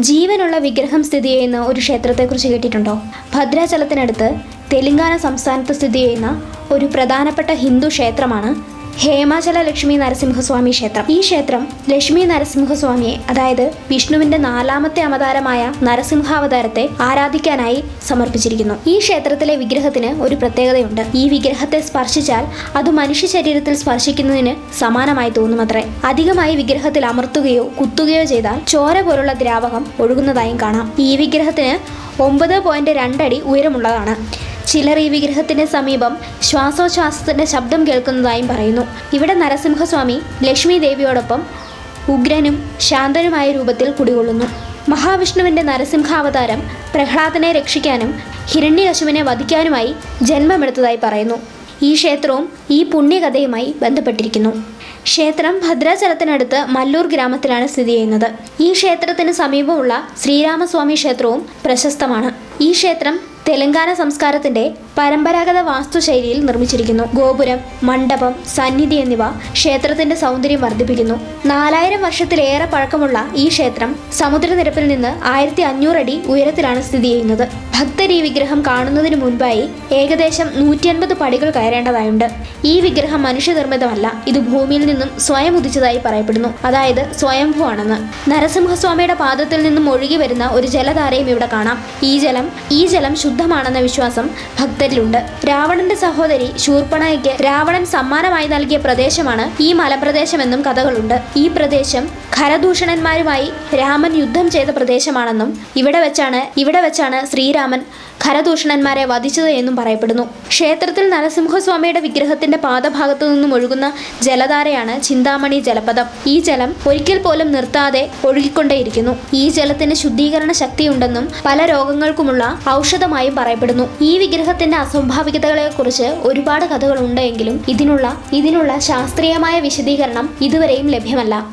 ജീവനുള്ള വിഗ്രഹം സ്ഥിതി ചെയ്യുന്ന ഒരു ക്ഷേത്രത്തെക്കുറിച്ച് കേട്ടിട്ടുണ്ടോ? ഭദ്രാചലത്തിനടുത്ത് തെലങ്കാന സംസ്ഥാനത്ത് സ്ഥിതി ചെയ്യുന്ന ഒരു പ്രധാനപ്പെട്ട ഹിന്ദു ക്ഷേത്രമാണ് ഹേമാചല ലക്ഷ്മി നരസിംഹസ്വാമി ക്ഷേത്രം. ഈ ക്ഷേത്രം ലക്ഷ്മി നരസിംഹസ്വാമിയെ അതായത് വിഷ്ണുവിന്റെ നാലാമത്തെ അവതാരമായ നരസിംഹാവതാരത്തെ ആരാധിക്കാനായി സമർപ്പിച്ചിരിക്കുന്നു. ഈ ക്ഷേത്രത്തിലെ വിഗ്രഹത്തിന് ഒരു പ്രത്യേകതയുണ്ട്. ഈ വിഗ്രഹത്തെ സ്പർശിച്ചാൽ അത് മനുഷ്യ ശരീരത്തിൽ സ്പർശിക്കുന്നതിന് സമാനമായി തോന്നുമത്രേ. അധികമായി വിഗ്രഹത്തിൽ അമർത്തുകയോ കുത്തുകയോ ചെയ്താൽ ചോര പോലുള്ള ദ്രാവകം ഒഴുകുന്നതായും കാണാം. ഈ വിഗ്രഹത്തിന് ഒമ്പത് പോയിന്റ് രണ്ടടി ഉയരമുള്ളതാണ്. ചിലർ ഈ വിഗ്രഹത്തിന് സമീപം ശ്വാസോച്ഛ്വാസത്തിന്റെ ശബ്ദം കേൾക്കുന്നതായും പറയുന്നു. ഇവിടെ നരസിംഹസ്വാമി ലക്ഷ്മി ദേവിയോടൊപ്പം ഉഗ്രനും ശാന്തനുമായ രൂപത്തിൽ കുടികൊള്ളുന്നു. മഹാവിഷ്ണുവിന്റെ നരസിംഹാവതാരം പ്രഹ്ലാദനെ രക്ഷിക്കാനും ഹിരണ്യകശുവിനെ വധിക്കാനുമായി ജന്മമെടുത്തതായി പറയുന്നു. ഈ ക്ഷേത്രവും ഈ പുണ്യകഥയുമായി ബന്ധപ്പെട്ടിരിക്കുന്നു. ക്ഷേത്രം ഭദ്രാചലത്തിനടുത്ത് മല്ലൂർ ഗ്രാമത്തിലാണ് സ്ഥിതി ചെയ്യുന്നത്. ഈ ക്ഷേത്രത്തിന് സമീപമുള്ള ശ്രീരാമസ്വാമി ക്ഷേത്രവും പ്രശസ്തമാണ്. ഈ ക്ഷേത്രം തെലങ്കാന സംസ്കാരത്തിന്റെ പരമ്പരാഗത വാസ്തുശൈലിയിൽ നിർമ്മിച്ചിരിക്കുന്നു. ഗോപുരം മണ്ഡപം സന്നിധി എന്നിവ ക്ഷേത്രത്തിന്റെ സൗന്ദര്യം വർദ്ധിപ്പിക്കുന്നു. നാലായിരം വർഷത്തിലേറെ പഴക്കമുള്ള ഈ ക്ഷേത്രം സമുദ്രനിരപ്പിൽ നിന്ന് ആയിരത്തി അഞ്ഞൂറ് അടി ഉയരത്തിലാണ് സ്ഥിതി ചെയ്യുന്നത്. ഭക്തർ ഈ വിഗ്രഹം കാണുന്നതിന് മുൻപായി ഏകദേശം നൂറ്റി അൻപത് പടികൾ കയറേണ്ടതായുണ്ട്. ഈ വിഗ്രഹം മനുഷ്യനിർമ്മിതമല്ല ഇത് ഭൂമിയിൽ നിന്നും സ്വയം ഉദിച്ചതായി പറയപ്പെടുന്നു. അതായത് സ്വയംഭൂ ആണെന്ന് നരസിംഹസ്വാമിയുടെ പാദത്തിൽ നിന്നും ഒഴുകി വരുന്ന ഒരു ജലധാരയും ഇവിടെ കാണാം. ഈ ജലം ഈ ജലം ശുദ്ധമാണെന്ന വിശ്വാസം ഭക്തരിലുണ്ട്. രാവണന്റെ സഹോദരി ശൂർപ്പണയ്ക്ക് രാവണൻ സമ്മാനമായി നൽകിയ പ്രദേശമാണ് ഈ മലപ്രദേശമെന്നും കഥകളുണ്ട്. ഈ പ്രദേശം ഖരദൂഷണന്മാരുമായി രാമൻ യുദ്ധം ചെയ്ത പ്രദേശമാണെന്നും ഇവിടെ വെച്ചാണ് ഇവിടെ വെച്ചാണ് ശ്രീരാമൻ ഖരദൂഷണന്മാരെ വധിച്ചത് എന്നും പറയപ്പെടുന്നു. ക്ഷേത്രത്തിൽ നരസിംഹസ്വാമിയുടെ വിഗ്രഹത്തിന്റെ പാദഭാഗത്തു നിന്നും ഒഴുകുന്ന ജലധാരയാണ് ചിന്താമണി ജലപഥം. ഈ ജലം ഒരിക്കൽ പോലും നിർത്താതെ ഒഴുകിക്കൊണ്ടേയിരിക്കുന്നു. ഈ ജലത്തിന് ശുദ്ധീകരണ ശക്തിയുണ്ടെന്നും പല രോഗങ്ങൾക്കുമുള്ള ഔഷധമായും പറയപ്പെടുന്നു. ഈ വിഗ്രഹത്തിന്റെ അസ്വാഭാവികതകളെക്കുറിച്ച് ഒരുപാട് കഥകളുണ്ടെങ്കിലും ഇതിനുള്ള ഇതിനുള്ള ശാസ്ത്രീയമായ വിശദീകരണം ഇതുവരെയും ലഭ്യമല്ല.